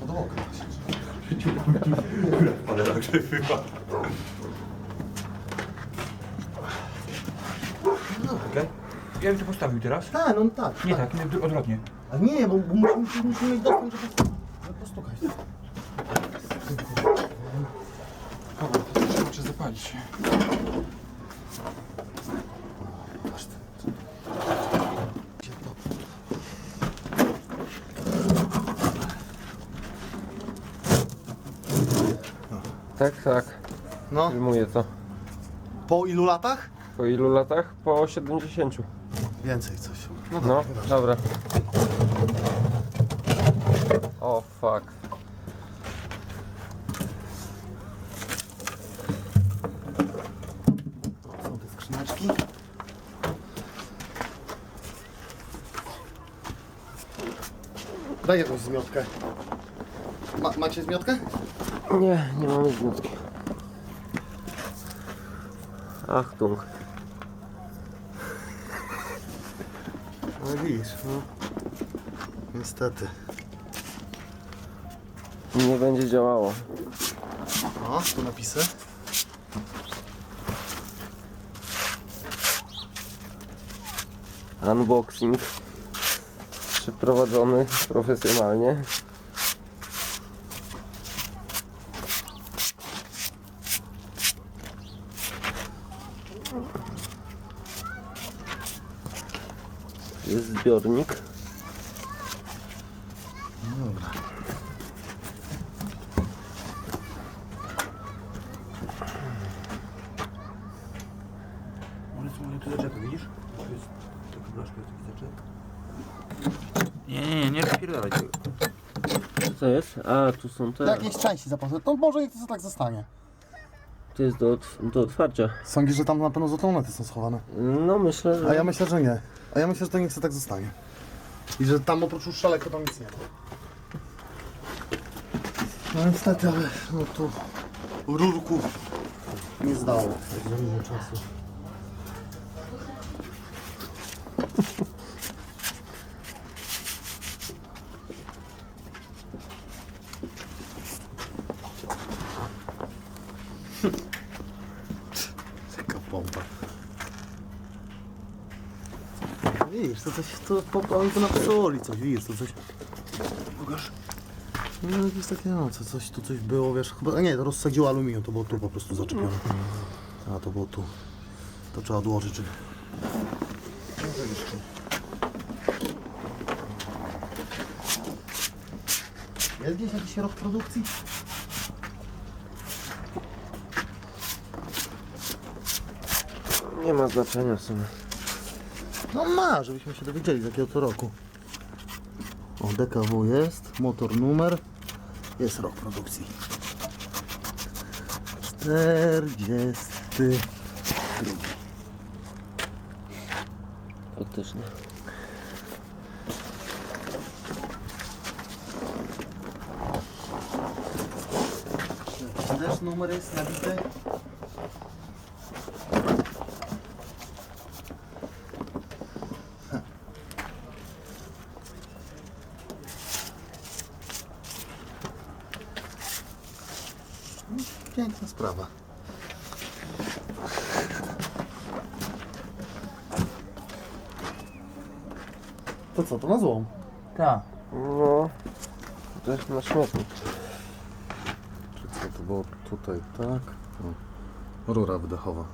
Podłogę. Ale tak bywa. Okej. Ja bym to postawił teraz. Tak, no tak. Nie tak, nie, odwrotnie. A nie, bo, musimy, musimy mieć dostęp, żeby... Dobra, to trzeba cię zapalić. Tak, tak. No, Filmuję to. po ilu latach? Po ilu latach? Po 70. Więcej coś. No, No, dobra. dobra. O, fuck. Są te skrzyneczki. Daj jakąś zmiotkę. Ma, macie zmiotkę? Nie, nie mamy zmiutki. Achtung. No widzisz, no. Niestety. Nie będzie działało. O, tu napisy. Unboxing. Przeprowadzony profesjonalnie. Jest zbiornik. Dobra. One są one tu zaczepy, widzisz? Tu jest taka blaszka, taki zaczep. Nie, nie, nie, nie rozpierdalaj tego. Co to jest? A, tu są te. Jakieś części zapasowe, to może niech to tak zostanie. To jest do, do otwarcia. Sądzisz, że tam na pewno złotomlety są schowane? No myślę, że... A ja myślę, że nie. A ja myślę, że to niech to tak zostanie. I że tam oprócz uszczaleka tam nic nie ma. No niestety, ale no tu rurków nie zdało tak za dużo czasu. Pompa. Widzisz, to coś, to po, oni to napsuli coś, widzisz, to coś... Pokaż. No jakieś takie, no, co, coś, tu coś było, wiesz, chyba, a nie, to rozsadziło aluminium, to było tu po prostu zaczepione. A, to było tu. To trzeba odłożyć, czy... Jest gdzieś jakiś rok produkcji? Nie ma znaczenia w sumie. No ma, żebyśmy się dowiedzieli z jakiego to roku. O, DKW jest, motor numer, jest rok produkcji. 40. Faktycznie. Też numer jest nabity? Piękna sprawa. To co, to na złom? Tak. No, to jest na śmietnik. Czy co to było tutaj, tak? O, rura wydechowa.